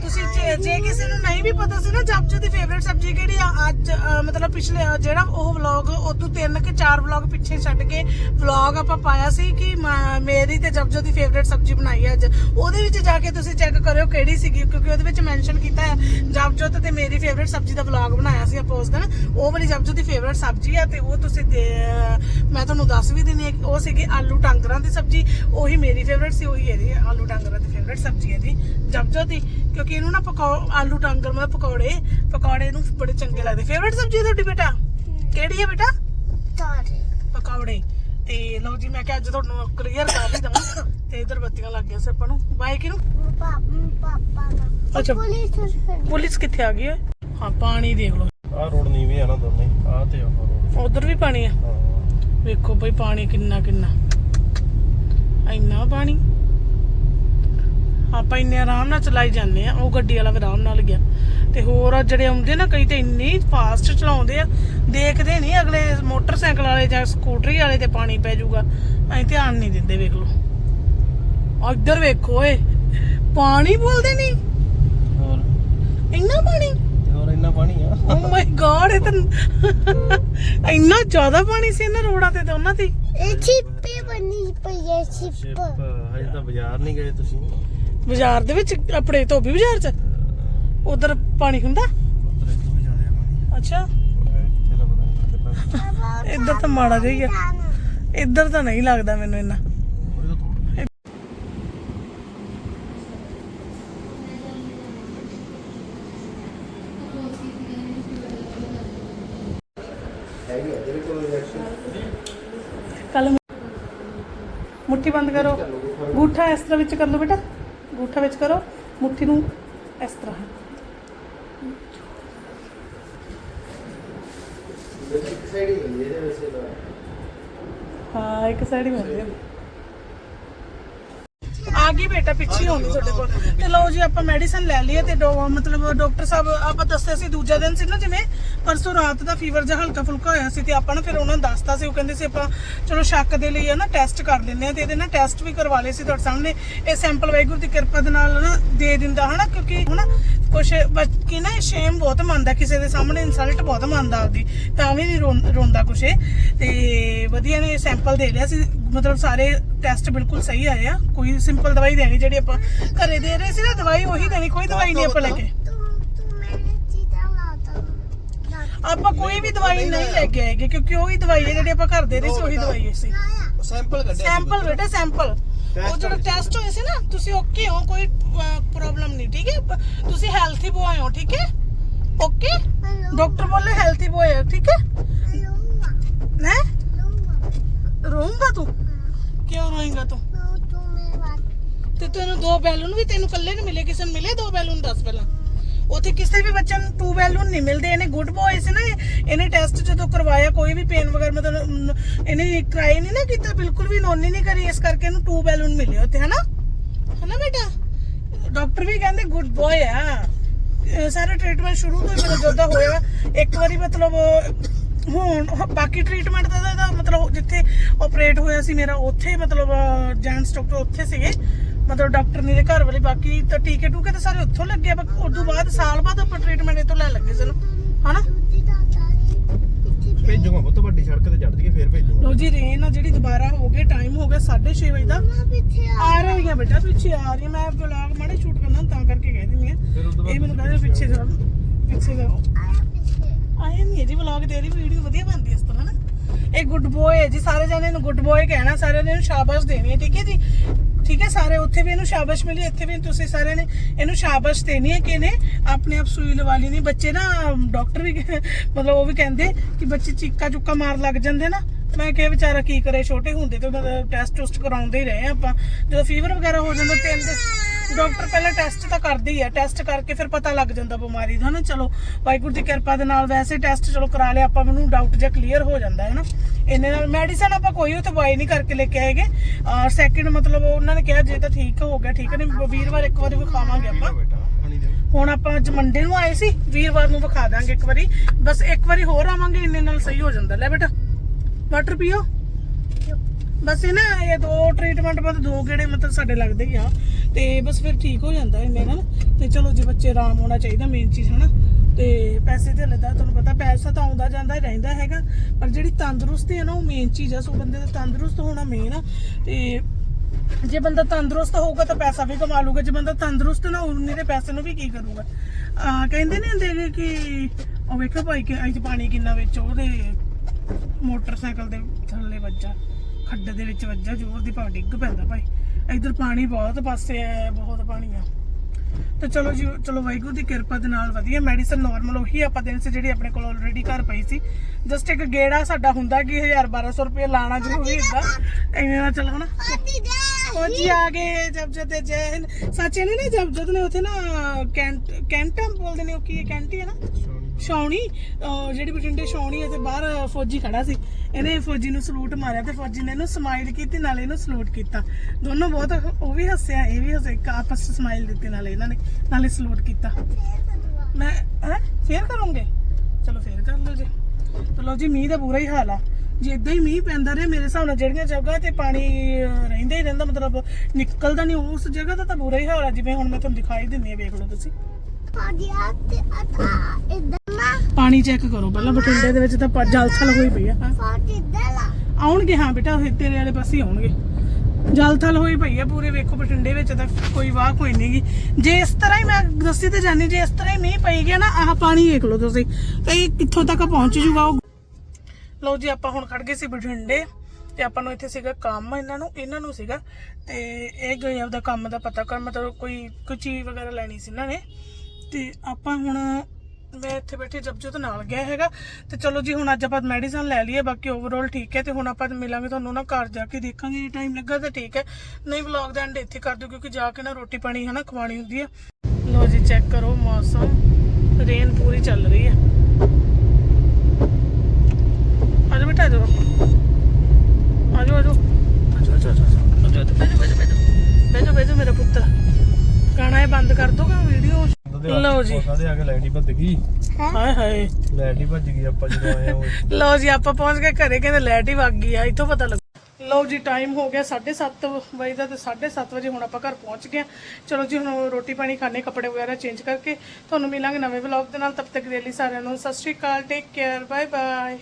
ਤੁਸੀਂ ਜੇ- ਜੇ ਕਿਸੇ ਨੂੰ ਨਹੀਂ ਵੀ ਪਤਾ ਸੀ ਨਾ ਜਪਜੋ ਦੀ ਫੇਵਰੇਟ ਸਬਜ਼ੀ ਕਿਹੜੀ ਆ ਅੱਜ ਅਹ, ਮਤਲਬ ਪਿਛਲੇ ਅਹ, ਜਿਹੜਾ ਉਹ ਵਲੌਗ ਤੋਂ ਤਿੰਨ ਕਿ ਚਾਰ ਵਲੌਗ ਪਿੱਛੇ ਛੱਡ ਕੇ ਵਲੌਗ ਆਪਾਂ ਪਾਇਆ ਸੀ ਕਿ ਮੈਂ- ਮੇਰੀ ਤੇ ਜਪਜੋ ਦੀ ਫੇਵਰੇਟ ਸਬਜ਼ੀ ਬਣਾਈ ਹੈ ਅੱਜ। ਉਹਦੇ ਵਿੱਚ ਜਾ ਕੇ ਤੁਸੀਂ ਚੈੱਕ ਕਰਿਓ ਕਿਹੜੀ ਸੀਗੀ ਕਿਉਂਕਿ ਉਹਦੇ ਵਿੱਚ ਮੈਂਸ਼ਨ ਕੀਤਾ ਹੈ ਜਪਜੋਤ ਤੇ ਮੇਰੀ ਫੇਵਰੇਟ ਸਬਜ਼ੀ ਦਾ ਵਲੌਗ ਬਣਾਇਆ ਸੀ ਆਪਾਂ ਉਸ ਦਿਨ। ਉਹ ਵਾਲੀ ਜਪਜੋ ਦੀ ਫੇਵਰੇਟ ਸਬਜ਼ੀ ਆ ਤੇ ਉਹ ਤੁਸੀਂ ਦੇ- ਮੈਂ ਤੁਹਾਨੂੰ ਦੱਸ ਵੀ ਦਿੰਦੀ ਹਾਂ ਕਿ ਉਹ ਸੀਗੀ ਆਲੂ ਟਾਂਗਰਾਂ ਦੀ ਸਬਜ਼ੀ। ਉਹੀ ਮੇਰੀ ਫੇਵਰੇਟ ਸੀ ਉਹੀ ਇਹਦੀ ਆਲੂ ਟਾਂਗਰਾਂ ਦੀ ਫੇਵਰੇਟ ਸਬਜ਼ੀ ਹੈ ਇਹਦੀ ਜਪਜੋ ਦੀ ਕਿਉਂਕਿ ਇਹਨੂੰ ਨਾ ਪਕੌ ਆਲੂ ਟਾਂਗਰ ਮਤਲਬ ਪਕੌੜੇ ਪਕੌੜੇ ਨੂੰ ਬੜੇ ਚੰਗੇ ਲੱਗਦੇ। ਫੇਵਰੇਟ ਸਬਜ਼ੀ ਹੈ ਤੁਹਾਡੀ ਬੇਟਾ? ਕਿਹੜੀ ਹੈ ਬੇਟਾ? ਪਕੌੜੇ। ਤੇ ਲਓ ਜੀ ਮੈਂ ਕਿਹਾ ਅੱਜ ਤੁਹਾਨੂੰ ਕਲੀਅਰ ਕਰ ਹੀ ਦਵਾਂ। ਤੇ ਇਧਰ ਬੱਤੀਆਂ ਲੱਗ ਗਈਆਂ ਸੀ ਆਪਾਂ ਨੂੰ। ਬਾਈ ਕਿਨੂੰ? ਅੱਛਾ। ਪੁਲਿਸ ਕਿੱਥੇ ਆ ਗਈ ਹੈ? ਹਾਂ ਪਾਣੀ ਦੇਖ ਲਓ। ਆਹ ਰੋਡ ਨੀਵੀਂ ਆ ਨਾ ਦੋਨੇ। ਆਹ ਤੇ ਆਹ ਰੋਡ। ਉਧਰ ਵੀ ਪਾਣੀ ਆ ਹਾਂ। ਵੇਖੋ ਬਈ ਪਾਣੀ ਕਿੰਨਾ ਕਿੰਨਾ ਇੰਨਾ ਪਾਣੀ। ਆਪਾਂ ਇੰਨੇ ਆਰਾਮ ਨਾਲ ਚਲਾਈ ਜਾਂਦੇ ਆ ਉਹ ਗੱਡੀ ਵਾਲਾ ਵੀ ਆਰਾਮ ਨਾਲ ਗਿਆ। ਤੇ ਹੋਰ ਆ ਜਿਹੜੇ ਆਉਂਦੇ ਨਾ ਕਈ ਤੇ ਇੰਨੀ ਫਾਸਟ ਚਲਾਉਂਦੇ ਆ ਦੇਖਦੇ ਨਹੀਂ ਅਗਲੇ ਮੋਟਰਸਾਈਕਲ ਵਾਲੇ ਜਾਂ ਸਕੂਟਰੀ ਵਾਲੇ ਤੇ ਪਾਣੀ ਪੈ ਜਾਊਗਾ ਐਂ ਧਿਆਨ ਨਹੀਂ ਦਿੰਦੇ ਵੇਖ ਲਓ। ਇੱਧਰ ਵੇਖੋ ਏ ਪਾਣੀ ਬੋਲਦੇ ਨਹੀਂ ਹੋਰ? ਇੰਨਾ ਪਾਣੀ? ਤੇ ਹੋਰ ਇੰਨਾ ਪਾਣੀ ਆ? ਓ ਮਾਈ ਗॉड ਇਹ ਤਾਂ ਇੰਨਾ ਜ਼ਿਆਦਾ ਪਾਣੀ ਸੀ ਇਹਨਾਂ ਰੋਡਾਂ ਤੇ ਤਾਂ ਉਹਨਾਂ ਦੀ। ਸ਼ਿਪ ਹਜੇ ਤਾਂ ਬਾਜ਼ਾਰ ਨਹੀਂ ਗਏ ਤੁਸੀਂ। ਬਾਜ਼ਾਰ ਦੇ ਵਿੱਚ ਆਪਣੇ ਧੋਬੀ ਬਾਜ਼ਾਰ 'ਚ? ਉਧਰ ਪਾਣੀ ਹੁੰਦਾ? ਅੱਛਾ। ਇੱਧਰ ਤਾਂ ਮਾੜਾ ਜਿਹਾ ਹੀ ਆ। ਇੱਧਰ ਤਾਂ ਨਹੀਂ ਲੱਗਦਾ ਮੈਨੂੰ ਇੰਨਾ। ਕੱਲ ਮੁੱਠੀ ਬੰਦ ਕਰੋ। ਗੂਠਾ ਇਸ ਤਰ੍ਹਾਂ ਵਿੱਚ ਕਰ ਲਓ ਬੇਟਾ। ਗੂਠਾ ਵਿੱਚ ਕਰੋ ਮੁੱਠੀ ਨੂੰ ਇਸ ਤਰ੍ਹਾਂ। ਹਾਂ ਇੱਕ ਸਾਈਡ ਹੀ ਮਿਲਦੀ ਆ ਆ ਗਈ ਬੇਟਾ, ਪਿੱਛੇ ਹੀ ਹੋਣੀ ਤੁਹਾਡੇ ਕੋਲ। ਤੇ ਲਓ ਜੀ, ਆਪਾਂ ਮੈਡੀਸਨ ਲੈ ਲਈ ਤੇ ਡੋ- ਮਤਲਬ ਡਾਕਟਰ ਸਾਹਿਬ, ਆਪਾਂ ਦੱਸਿਆ ਸੀ ਦੂਜਾ ਦਿਨ ਸੀ ਨਾ ਜਿਵੇਂ, ਪਰਸੋਂ ਰਾਤ ਦਾ ਫੀਵਰ ਜਿਹਾ ਹਲਕਾ ਫੁਲਕਾ ਹੋਇਆ ਸੀ ਤੇ ਆਪਾਂ ਨਾ ਫਿਰ ਉਹਨਾਂ ਨੂੰ ਦੱਸਤਾ ਸੀ। ਉਹ ਕਹਿੰਦੇ ਸੀ ਆਪਾਂ, ਚਲੋ ਸ਼ੱਕ ਦੇ ਲਈ ਹੈ ਨਾ ਟੈਸਟ ਕਰ ਲੈਂਦੇ ਆ ਤੇ ਇਹਦੇ ਨਾਲ ਟੈਸਟ ਵੀ ਕਰਵਾ ਲਏ ਸੀ ਤੁਹਾਡੇ ਸਾਹਮਣੇ। ਇਹ ਸੈਂਪਲ ਵਾਹਿਗੁਰੂ ਦੀ ਕਿਰਪਾ ਦੇ ਨਾਲ ਨਾ ਦੇ ਦਿੰਦਾ, ਹਨਾ? ਕਿਉਂਕਿ ਹਨਾ ਕੁਝ ਕਿ ਨਾ ਸ਼ੇਮ ਬਹੁਤ ਮੰਨਦਾ ਕਿਸੇ ਦੇ ਸਾਹਮਣੇ ਇਨਸਲਟ ਬਹੁਤ ਮੰਨਦਾ ਆਪਦੀ ਤਾਂ ਵੀ ਨਹੀਂ ਰੋਂਦਾ ਕੁਛ ਤੇ ਵਧੀਆ ਨੇ ਸੈਂਪਲ ਦੇ ਲਿਆ ਸੀ ਮਤਲਬ ਸਾਰੇ ਟੈਸਟ ਬਿਲਕੁਲ ਸਹੀ ਆਏ ਆ। ਕੋਈ ਸਿੰਪਲ ਦਵਾਈ ਦੇਣੀ ਜਿਹੜੀ ਆਪਾਂ ਘਰੇ ਦੇ ਰਹੇ ਸੀ ਨਾ ਦਵਾਈ ਉਹੀ ਦੇਣੀ ਕੋਈ ਦਵਾਈ ਨਹੀਂ ਆਪਾਂ ਲੈ ਕੇ। ਆਪਾਂ ਕੋਈ ਵੀ ਦਵਾਈ ਨਹੀਂ ਲੈ ਕੇ ਆਏਗੇ ਕਿਉਂਕਿ ਉਹੀ ਦਵਾਈ ਹੈ ਜਿਹੜੀ ਆਪਾਂ ਘਰ ਦੇ ਰਹੇ ਸੀ ਉਹੀ ਦਵਾਈ ਸੀ। ਸੈਂਪਲ ਕੱਢਿਆ ਸੈਂਪਲ ਬੇਟਾ ਸੈਂਪਲ ਉਹ ਜਿਹੜਾ ਟੈਸਟ ਹੋਏ ਸੀ ਨਾ ਤੁਸੀਂ ਓਕੇ ਹੋ ਕੋਈ ਪ੍ਰੋਬਲਮ ਨਹੀਂ ਠੀਕ ਹੈ? ਤੁਸੀਂ ਹੈਲਥੀ ਬੋਏ ਹੋ ਠੀਕ ਹੈ? ਓਕੇ ਡਾਕਟਰ ਬੋਲੇ ਹੈਲਥੀ ਬੋਏ ਹੋ ਠੀਕ ਹੈ? ਹੈ? ਰੋਂਗਾ ਤੂੰ? ਕਿਉਂ ਰੋਏਗਾ ਤੂੰ? ਤੇ ਤੈਨੂੰ ਦੋ ਬੈਲੂਨ ਵੀ ਤੈਨੂੰ ਇਕੱਲੇ ਨਹੀਂ ਮਿਲੇ ਕਿਸੇ ਨੂੰ ਮਿਲੇ ਦੋ ਬੈਲੂਨ ਦੱਸ ਪਹਿਲਾਂ? ਉਥੇ ਕਿਸੇ ਵੀ ਬੱਚੇ ਨੂੰ ਟੂ ਬੈਲੂਨ ਨਹੀਂ ਮਿਲਦੇ ਇਹਨੇ ਗੁੱਡ ਬॉय ਸੀ ਨਾ ਇਹ- ਇਹਨੇ ਟੈਸਟ ਜਦੋਂ ਕਰਵਾਇਆ ਕੋਈ ਵੀ ਪੇਨ ਵਗੈਰਾ ਮਤਲਬ ਇਹਨੇ ਕਰਾਈ ਨਹੀਂ ਨਾ ਕੀਤਾ ਬਿਲਕੁਲ ਵੀ ਨੋਨੀ ਨਹੀਂ ਕਰੀ ਇਸ ਕਰਕੇ ਇਹਨੂੰ ਟੂ ਬੈਲੂਨ ਮਿਲੇ ਉੱਥੇ ਹਨਾ? ਹਨਾ ਬੇਟਾ? ਡਾਕਟਰ ਵੀ ਕਹਿੰਦੇ ਗੁੱਡ ਬॉय ਆ। ਸਾਰਾ ਟ੍ਰੀਟਮੈਂਟ ਸ਼ੁਰੂ ਤੋਂ ਹੀ ਮੇਰਾ ਜਦੋਂ ਹੋਇਆ ਇੱਕ ਵਾਰੀ ਮਤਲਬ ਹੁਣ ਬਾਕੀ ਟ੍ਰੀਟਮੈਂਟ ਦਾ ਮਤਲਬ ਜਿੱਥੇ ਆਪਰੇਟ ਹੋਇਆ ਸੀ ਮੇਰਾ ਉੱਥੇ ਮਤਲਬ ਜੈਂਟਸ ਡਾਕਟਰ ਉੱਥੇ ਸੀਗੇ। ਮਤਲਬ ਡਾਕਟਰ ਨੇ ਦੇ ਘਰ ਵਾਲੇ ਬਾਕੀ ਤਾਂ ਟੀਕੇ ਟੂਕੇ ਤਾਂ ਸਾਰੇ ਉੱਥੋਂ ਲੱਗੇ ਆ ਉਸ ਤੋਂ ਬਾਅਦ ਸਾਲ ਬਾਅਦ ਆਪਾਂ ਟ੍ਰੀਟਮੈਂਟ ਇੱਥੋਂ ਲੈ ਲੱਗੇ ਸਾਨੂੰ ਹਨਾ? ਭੇਜੂਗਾ ਬਹੁਤ ਵੱਡੀ ਸੜਕ ਤੇ ਚੜ ਜੀਏ ਫੇਰ ਭੇਜੂਗਾ। ਲੋ ਜੀ ਰੇਨ ਆ ਜਿਹੜੀ ਦੁਬਾਰਾ ਹੋ ਗਈ ਟਾਈਮ ਹੋ ਗਿਆ 6:30 ਵਜੇ ਦਾ। ਮੈਂ ਪਿੱਛੇ ਆ ਰਹੀ ਆ। ਬੇਟਾ ਪਿੱਛੇ ਆ ਰਹੀ ਆ ਮੈਂ ਵਲੌਗ ਮਾੜੇ ਸ਼ੂਟ ਕਰਨਾ ਤਾਂ ਕਰਕੇ ਕਹਿ ਦਿੰਦੀ ਆ ਇਹ ਮੈਨੂੰ ਕਹਿੰਦੇ ਪਿੱਛੇ ਜਾ ਪਿੱਛੇ ਜਾ ਆਇਆ ਪਿੱਛੇ। ਆਏ ਨਹੀਂ ਹੈ ਜੀ ਵਲੌਗ ਤੇਰੀ ਵੀਡੀਓ ਵਧੀਆ ਬਣਦੀ ਇਸ ਤਰ੍ਹਾਂ ਨਾ। ਇਹ ਗੁੱਡ ਹੈ ਜੀ ਸਾਰੇ ਜਣੇ ਨੂੰ ਗੁੱਡ ਬॉय ਕਹਿਣਾ ਸਾਰਿਆਂ ਨੇ ਇਹਨੂੰ ਸ਼ਾਬਾਸ਼ ਦੇਣੀ ਹੈ ਠੀਕ ਹੈ ਜੀ? ਠੀਕ ਹੈ, ਸਾਰੇ ਉੱਥੇ ਵੀ ਇਹਨੂੰ ਸ਼ਾਬਾਸ਼ ਮਿਲੀ, ਇੱਥੇ ਵੀ ਤੁਸੀਂ ਸਾਰਿਆਂ ਨੇ ਇਹਨੂੰ ਸ਼ਾਬਾਸ਼ ਦੇਣੀ ਹੈ ਕਿ ਇਹਨੇ ਆਪਣੇ ਆਪ ਸੂਈ ਲਵਾ ਲਈ ਨਹੀਂ। ਬੱਚੇ ਨਾ, ਡਾਕਟਰ ਵੀ ਮਤਲਬ ਉਹ ਵੀ ਕਹਿੰਦੇ ਕਿ ਬੱਚੇ ਚੀਕਾ ਚੁੱਕਾ ਮਾਰ ਲੱਗ ਜਾਂਦੇ ਨਾ। ਮੈਂ ਕਿਹਾ ਵਿਚਾਰਾ ਕੀ ਕਰੇ, ਛੋਟੇ ਹੁੰਦੇ ਤੇ ਉਹਨਾਂ ਟੈਸਟ ਟੁਸਟ ਕਰਾਉਂਦੇ ਹੀ ਰਹੇ ਆਪਾਂ। ਜਦੋਂ ਫੀਵਰ ਵਗੈਰਾ ਹੋ ਜਾਂਦਾ, ਤਿੰਨ ਡਾਕਟਰ ਪਹਿਲਾਂ ਟੈਸਟ ਤਾਂ ਕਰਦੇ ਹੀ ਆ ਟੈਸਟ ਕਰਕੇ ਫਿਰ ਪਤਾ ਲੱਗ ਜਾਂਦਾ ਬਿਮਾਰੀ ਦਾ ਨਾ, ਚਲੋ ਵਾਹਿਗੁਰੂ ਦੀ ਕਿਰਪਾ ਦੇ ਨਾਲ ਵੈਸੇ ਟੈਸਟ ਚਲੋ ਕਰਾ ਲਿਆ, ਆਪਾਂ ਮੈਨੂੰ ਡਾਊਟ ਜਿਹਾ ਕਲੀਅਰ ਹੋ ਜਾਂਦਾ ਹੈ ਨਾ। ਇਹਨੇ ਨਾਲ ਮੈਡੀਸਨ ਆਪਾਂ ਕੋਈ ਉੱਥੇ ਬਾਈ ਨਹੀਂ ਕਰਕੇ ਲੈ ਕੇ ਆਏਗੇ ਔਰ ਸੈਕਿੰਡ ਮਤਲਬ ਉਹਨਾਂ ਨੇ ਕਿਹਾ, ਜੇ ਤਾਂ ਠੀਕ ਹੋ ਗਿਆ, ਠੀਕ ਨਹੀਂ ਵੀਰਵਾਰ ਇੱਕ ਵਾਰੀ ਵਿਖਾਵਾਂਗੇ ਆਪਾਂ। ਹੁਣ ਆਪਾਂ ਅੱਜ ਮੰਡੇ ਨੂੰ ਆਏ ਸੀ, ਵੀਰਵਾਰ ਨੂੰ ਵਿਖਾ ਦਾਂਗੇ ਇੱਕ ਵਾਰੀ। ਬਸ ਇੱਕ ਵਾਰੀ ਹੋਰ ਆਵਾਂਗੇ, ਇੰਨੇ ਨਾਲ ਸਹੀ ਹੋ ਜਾਂਦਾ। ਲੈ ਬੇਟਾ ਵਾਟਰ ਪੀਓ। ਬਸ ਇਹ ਨਾ, ਇਹ ਦੋ ਟ੍ਰੀਟਮੈਂਟ ਬਾਅਦ ਦੋ ਗੇੜੇ ਮਤਲਬ ਸਾਡੇ ਲੱਗਦੇ ਹੀ ਆ। ਤੇ ਬਸ ਫਿਰ ਠੀਕ ਹੋ ਜਾਂਦਾ ਇੰਨੇ ਨਾਲ ਤੇ ਚਲੋ ਜੇ ਬੱਚੇ ਆਰਾਮ ਹੋਣਾ ਚਾਹੀਦਾ ਮੇਨ ਚੀਜ਼, ਹਨਾ। ਤੇ ਪੈਸੇ ਤੇ ਲੱਦਾ ਤੁਹਾਨੂੰ ਪਤਾ ਪੈਸਾ ਤਾਂ ਆਉਂਦਾ ਜਾਂਦਾ, ਰਹਿੰਦਾ ਹੈਗਾ। ਪਰ ਜਿਹੜੀ ਤੰਦਰੁਸਤੀ ਹੈ ਨਾ, ਉਹ ਮੇਨ ਚੀਜ਼ ਆ। ਸੋ ਬੰਦੇ ਦਾ ਤੰਦਰੁਸਤ ਹੋਣਾ ਮੇਨ ਆ। ਤੇ ਜੇ ਬੰਦਾ ਤੰਦਰੁਸਤ ਹੋਊਗਾ ਤਾਂ ਪੈਸਾ ਵੀ ਕਮਾ ਲੂਗਾ ਜੇ ਬੰਦਾ ਤੰਦਰੁਸਤ ਨਾ ਹੋਊ ਨਹੀਂ ਤੇ ਪੈਸੇ ਨੂੰ ਵੀ ਕੀ ਕਰੂਗਾ? ਆ, ਕਹਿੰਦੇ ਨੇ ਹੁੰਦੇ ਕਿ, ਉਹ ਵੇਖੋ ਭਾਈ ਕਿ, ਅੱਜ ਪਾਣੀ ਕਿੰਨਾ ਵਿੱਚ ਉਹਦੇ ਮੋਟਰਸਾਈਕਲ ਦੇ ਥੱਲੇ ਵੱਜਾ। ਖੱਡ ਦੇ ਵਿੱਚ ਵੱਜਾ ਜ਼ੋਰ ਦੀ ਪਾ ਡਿੱਗ ਪੈਂਦਾ ਭਾਈ। ਇਧਰ ਪਾਣੀ ਬਹੁਤ ਪਾਸੇ ਹੈ ਬਹੁਤ ਪਾਣੀ ਆ। ਤੇ ਚਲੋ ਜੀ ਚਲੋ ਵਾਹਿਗੁਰੂ ਦੀ ਕਿਰਪਾ ਦੇ ਨਾਲ ਵਧੀਆ ਮੈਡੀਸਨ ਨਾਰਮਲ ਉਹੀ ਆਪਾਂ ਦੇਣ ਸੀ ਜਿਹੜੀ ਆਪਣੇ ਕੋਲ ਆਲਰੇਡੀ ਘਰ ਪਈ ਸੀ। ਜਸਟ ਇੱਕ ਗੇੜਾ ਸਾਡਾ ਹੁੰਦਾ ਕਿ 1000 1200 ਰੁਪਏ ਲਾਣਾ ਜ਼ਰੂਰੀ ਹੁੰਦਾ। ਐਵੇਂ ਨਾਲ ਚਲੋ ਆਤੀ ਦੇ ਫੌਜੀ ਆ ਗਏ ਜਬ ਜਦ ਤੇ ਜੈ ਹਿੰਦ ਸੱਚੇ ਨੇ ਨਾ ਜਬ ਜਦ ਨੇ ਉੱਥੇ ਨਾ ਕੈਂਟ ਕੈਂਟਮ ਬੋਲਦੇ ਨੇ ਉਹ ਕੀ ਹੈ? ਕੈਂਟੀ ਹੈ ਨਾ? ਛਾਉਣੀ ਜਿਹੜੀ ਬਠਿੰਡੇ ਛਾਉਣੀ ਹੈ ਤੇ ਬਾਹਰ ਫੌਜੀ ਖੜਾ ਸੀ, ਇਹਨੇ ਫੌਜੀ ਨੂੰ ਸਲੂਟ ਮਾਰਿਆ ਤੇ ਫੌਜੀ ਨੇ ਇਹਨੂੰ ਸਮਾਈਲ ਕੀਤੀ, ਨਾਲੇ ਇਹਨੂੰ ਸਲੂਟ ਕੀਤਾ। ਦੋਨੋਂ ਬਹੁਤ ਉਹ ਵੀ ਹੱਸਿਆ, ਇਹ ਵੀ ਹੱਸੇ ਆਪਸ ਵਿੱਚ ਸਮਾਈਲ ਦਿੱਤੀ ਨਾਲੇ ਇਹਨਾਂ ਨੇ, ਨਾਲੇ ਸਲੂਟ ਕੀਤਾ। ਮੈਂ, ਹੈ? ਫੇਰ ਕਰੋਗੇ? ਚਲੋ ਫੇਰ ਕਰ ਲਓ ਜੀ। ਚਲੋ ਜੀ, ਮੀਂਹ ਦਾ ਬੁਰਾ ਹੀ ਹਾਲ ਆ। ਜੇ ਇਦਾਂ ਹੀ ਮੀਂਹ ਪੈਂਦਾ ਰਹੇ, ਮੇਰੇ ਹਿਸਾਬ ਨਾਲ ਜਿਹੜੀਆਂ ਜਗ੍ਹਾ ਤੇ ਪਾਣੀ ਰਹਿੰਦਾ ਹੀ ਰਹਿੰਦਾ, ਮਤਲਬ ਨਿਕਲਦਾ ਨਹੀਂ, ਉਸ ਜਗ੍ਹਾ ਦਾ ਤਾਂ ਬੁਰਾ ਹੀ ਹਾਲ ਆ। ਜਿਵੇਂ ਹੁਣ ਮੈਂ ਤੁਹਾਨੂੰ ਦਿਖਾਈ ਦਿੰਨੀ ਆ ਵੇਖ ਲਓ ਤੁਸੀਂ। ਪਾਦੀ ਆਤੇ ਅਤਾ ਇਦਾਂ ਪਾਣੀ ਚੈੱਕ ਕਰੋ। ਪਹਿਲਾਂ ਬਠਿੰਡੇ ਦੇ ਵਿੱਚ ਤਾਂ ਪ- ਜਲ ਥਲ ਹੋਈ ਪਈ ਆ। ਆਉਣਗੇ ਹਾਂ ਬੇਟਾ ਇਹ ਤੇਰੇ ਵਾਲੇ ਪਾਸੇ ਹੀ ਆਉਣਗੇ। ਜਲ ਥਲ ਹੋਈ ਪਈ ਆ ਪੂਰੇ ਵੇਖੋ ਬਠਿੰਡੇ ਵਿੱਚ ਤਾਂ ਕੋਈ ਵਾਹ ਕੋਈ ਨਹੀਂਗੀ ਜੇ ਇਸ ਤਰ੍ਹਾਂ ਹੀ ਮੈਂ ਦੱਸੀ ਤੇ ਜਾਨੀ ਜੇ ਇਸ ਤਰ੍ਹਾਂ ਹੀ ਮੀਂਹ ਪਈ ਗਿਆ ਨਾ ਆਹ ਪਾਣੀ ਦੇਖ ਲਓ ਤੁਸੀਂ। ਤੇ ਇਹ ਕਿੱਥੋਂ ਤੱਕ ਪਹੁੰਚ ਜੂਗਾ ਉਹ? ਲਓ ਜੀ ਆਪਾਂ ਹੁਣ ਖੜ ਗਏ ਸੀ ਬਠਿੰਡੇ। ਤੇ ਆਪਾਂ ਨੂੰ ਇੱਥੇ ਸੀਗਾ ਕੰਮ ਇਹਨਾਂ ਨੂੰ ਇਹਨਾਂ ਨੂੰ ਸੀਗਾ। ਤੇ ਇਹ ਗਏ ਆਪਦਾ ਕੰਮ ਦਾ ਪਤਾ ਕਰ ਮਤਲਬ ਕੋਈ ਕੋਈ ਚੀਜ਼ ਵਗੈਰਾ ਲੈਣੀ ਸੀ ਇਹਨਾਂ ਨੇ। ਤੇ ਆਪਾਂ ਹੁਣ ਮੈਂ ਇੱਥੇ ਬੈਠੀ ਜਪਜੋਤ ਨਾਲ ਗਿਆ ਹੈਗਾ। ਤੇ ਚਲੋ ਜੀ ਹੁਣ ਅੱਜ ਆਪਾਂ ਮੈਡੀਸਨ ਲੈ ਲਈਏ ਬਾਕੀ ਓਵਰਆਲ ਠੀਕ ਹੈ। ਤੇ ਹੁਣ ਆਪਾਂ ਮਿਲਾਂਗੇ ਤੁਹਾਨੂੰ ਨਾ ਘਰ ਜਾ ਕੇ ਦੇਖਾਂਗੇ ਜੇ ਟਾਈਮ ਲੱਗਾ ਤਾਂ ਠੀਕ ਹੈ। ਨਹੀਂ ਵਲੌਗ ਦਾ ਐਂਡ ਇੱਥੇ ਕਰ ਦਿਓ ਕਿਉਂਕਿ ਜਾ ਕੇ ਨਾ ਰੋਟੀ ਪਾਣੀ ਹਨਾ ਖਵਾਣੀ ਹੁੰਦੀ ਹੈ ਲੋ ਜੀ ਚੈੱਕ ਕਰੋ ਮੌਸਮ। ਰੇਨ ਪੂਰੀ ਚੱਲ ਰਹੀ ਹੈ। ਆਜੋ ਬੇਟਾ ਆਜੋ ਆਜੋ ਆਜੋ ਆਜੋ ਆਜੋ ਆਜੋ ਬੈਠੋ ਬੈਠੋ ਬੈਠੋ। ਬੈਠੋ ਮੇਰਾ ਪੁੱਤਰ ਗਾਣਾ ਇਹ ਬੰਦ ਕਰ ਦੋਗਾ ਵੀਡੀਓ ਲਓ ਜੀ। ਉਹਦੇ ਆ ਕੇ ਲਾਈਟ ਹੀ ਭੱਜ ਗਈ। ਹਾਏ ਹਾਏ। ਲਾਈਟ ਹੀ ਭੱਜ ਗਈ ਆਪਾਂ ਜਦੋਂ ਆਏ ਉਹ। ਲਓ ਜੀ ਆਪਾਂ ਪਹੁੰਚ ਗਏ ਘਰੇ ਕਹਿੰਦੇ ਲਾਈਟ ਹੀ ਵਗ ਗਈ ਆ ਇੱਥੋਂ ਪਤਾ ਲੱਗ। ਲਓ ਜੀ ਟਾਈਮ ਹੋ ਗਿਆ 7:30 ਵਜੇ ਦਾ ਤੇ 7:30 ਵਜੇ ਹੁਣ ਆਪਾਂ ਘਰ ਪਹੁੰਚ ਗਏ। ਚਲੋ ਜੀ ਹੁਣ ਰੋਟੀ ਪਾਣੀ ਖਾਣੇ ਕੱਪੜੇ ਵਗੈਰਾ ਚੇਂਜ ਕਰਕੇ ਤੁਹਾਨੂੰ ਮਿਲਾਂਗੇ ਨਵੇਂ ਵਲੌਗ ਦੇ ਨਾਲ। ਤਬ ਤੱਕ ਦੇ ਲਈ ਸਾਰਿਆਂ ਨੂੰ ਸਤਿ ਸ਼੍ਰੀ ਅਕਾਲ ਟੇਕ ਕੇਅਰ ਬਾਏ ਬਾਏ